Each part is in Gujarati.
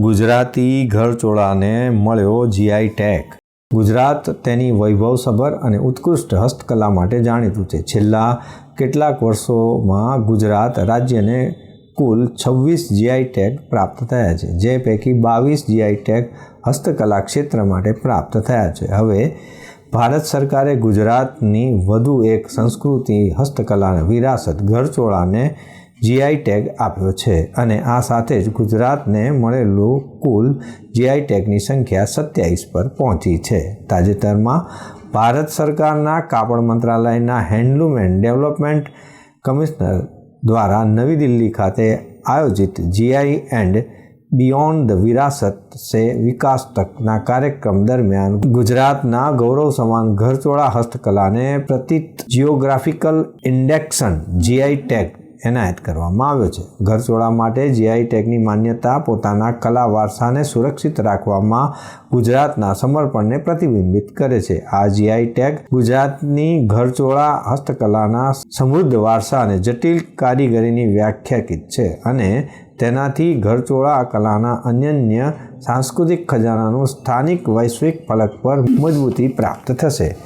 ગુજરાતી ઘરચોળાને મળ્યો જીઆઈ ટેગ ગુજરાત તેની વૈભવસભર અને ઉત્કૃષ્ટ હસ્તકલા માટે જાણીતું છે. છેલ્લા કેટલાક વર્ષોમાં ગુજરાત રાજ્યને કુલ છવ્વીસ જીઆઈ ટેગ પ્રાપ્ત થયા છે, જે પૈકી બાવીસ જીઆઈ ટેગ હસ્તકલા ક્ષેત્ર માટે પ્રાપ્ત થયા છે. હવે ભારત સરકારે ગુજરાતની વધુ એક સંસ્કૃતિ હસ્તકલા વિરાસત ઘરચોળાને જીઆઈ ટેગ આપ્યો છે અને આ સાથે જ ગુજરાતને મળેલું કુલ જીઆઈ ટેગની સંખ્યા સત્યાવીસ પર પહોંચી છે. તાજેતરમાં ભારત સરકારના કાપડ મંત્રાલયના હેન્ડલૂમ એન્ડ ડેવલપમેન્ટ કમિશનર દ્વારા નવી દિલ્હી ખાતે આયોજિત જીઆઈ એન્ડ બિયોન્ડ ધ વિરાસત સે વિકાસ તકના કાર્યક્રમ દરમિયાન ગુજરાતના ગૌરવ સમાન ઘરચોળા હસ્તકલાને પ્રતિત જિયોગ્રાફિકલ ઇન્ડેક્શન જીઆઈ ટેગ એનાયત કરવામાં આવ્યો છે. ઘરચોળા માટે જીઆઈ ટેગની માન્યતા પોતાના કલા વારસાને સુરક્ષિત રાખવામાં ગુજરાતના સમર્પણને પ્રતિબિંબિત કરે છે. આ જીઆઈ ટેગ ગુજરાતની ઘરચોળા હસ્તકલાના સમૃદ્ધ વારસા અને જટિલ કારીગરીની વ્યાખ્યાકિત છે અને તેનાથી ઘરચોળા કલાના અનન્ય સાંસ્કૃતિક ખજાનાનું સ્થાનિક વૈશ્વિક ફલક પર મજબૂતી પ્રાપ્ત થશે.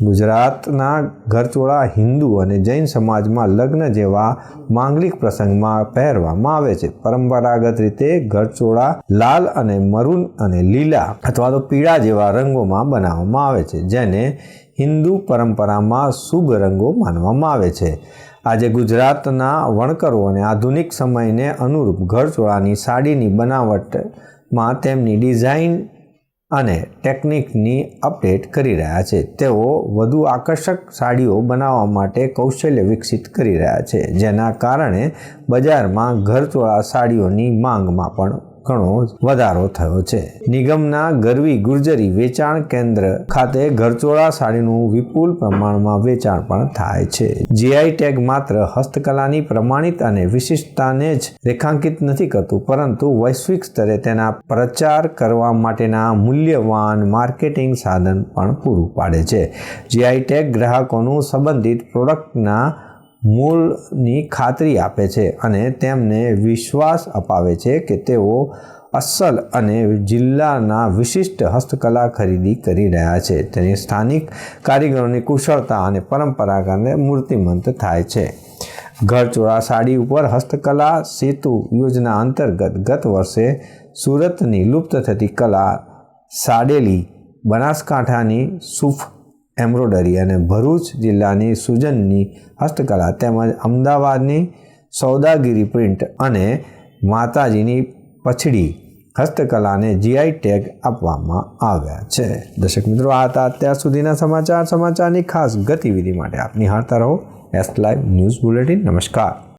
ગુજરાતના ઘરચોળા હિન્દુ અને જૈન સમાજમાં લગ્ન જેવા માંગલિક પ્રસંગમાં પહેરવામાં આવે છે. પરંપરાગત રીતે ઘરચોળા લાલ અને મરૂન અને લીલા અથવા તો પીળા જેવા રંગોમાં બનાવવામાં આવે છે, જેને હિન્દુ પરંપરામાં શુભ રંગો માનવામાં આવે છે. આજે ગુજરાતના વણકરો અને આધુનિક સમયને અનુરૂપ ઘરચોળાની સાડીની બનાવટમાં તેમની ડિઝાઇન અને ટેકનિકની અપડેટ કરી રહ્યા છે. તેઓ વધુ આકર્ષક સાડીઓ બનાવવા માટે કૌશલ્ય વિકસિત કરી રહ્યા છે, જેના કારણે બજારમાં ઘરચોળા સાડીઓની માંગમાં પણ ઘણો વધારો થયો છે. નિગમના ગરવી ગુર્જરી વેચાણ કેન્દ્ર ખાતે ઘરચોળા સાડીનું વિપુલ પ્રમાણમાં વેચાણ પણ થાય છે. જીઆઈ ટેગ માત્ર હસ્તકલાની પ્રમાણિત અને વિશિષ્ટતાને જ રેખાંકિત નથી કરતું, પરંતુ વૈશ્વિક સ્તરે તેના પ્રચાર કરવા માટેના મૂલ્યવાન માર્કેટિંગ સાધન પણ પૂરું પાડે છે. જીઆઈ ટેગ ગ્રાહકોનું સંબંધિત પ્રોડક્ટના મૂળની ખાતરી આપે છે અને તેમને વિશ્વાસ અપાવે છે કે તેઓ અસલ અને જિલ્લાના વિશિષ્ટ હસ્તકલા ખરીદી કરી રહ્યા છે. તેની સ્થાનિક કારીગરોની કુશળતા અને પરંપરાગતને મૂર્તિમંત થાય છે. ઘરચોળા સાડી ઉપર હસ્તકલા સેતુ યોજના અંતર્ગત ગત વર્ષે સુરતની લુપ્ત થતી કલા સાડેલી બનાસકાંઠાની સુફ એમ્બ્રોડરી અને ભરૂચ જિલ્લાની સુજનની હસ્તકલા તેમજ અમદાવાદની સૌદાગીરી પ્રિન્ટ અને માતાજીની પછડી હસ્તકલાને જીઆઈ ટેગ આપવામાં આવ્યા છે. દર્શક મિત્રો, આ હતા અત્યાર સુધીના સમાચાર. સમાચારની ખાસ ગતિવિધિ માટે આપ નિહાળતા રહો. એસ લાઈવ ન્યૂઝ બુલેટિન નમસ્કાર.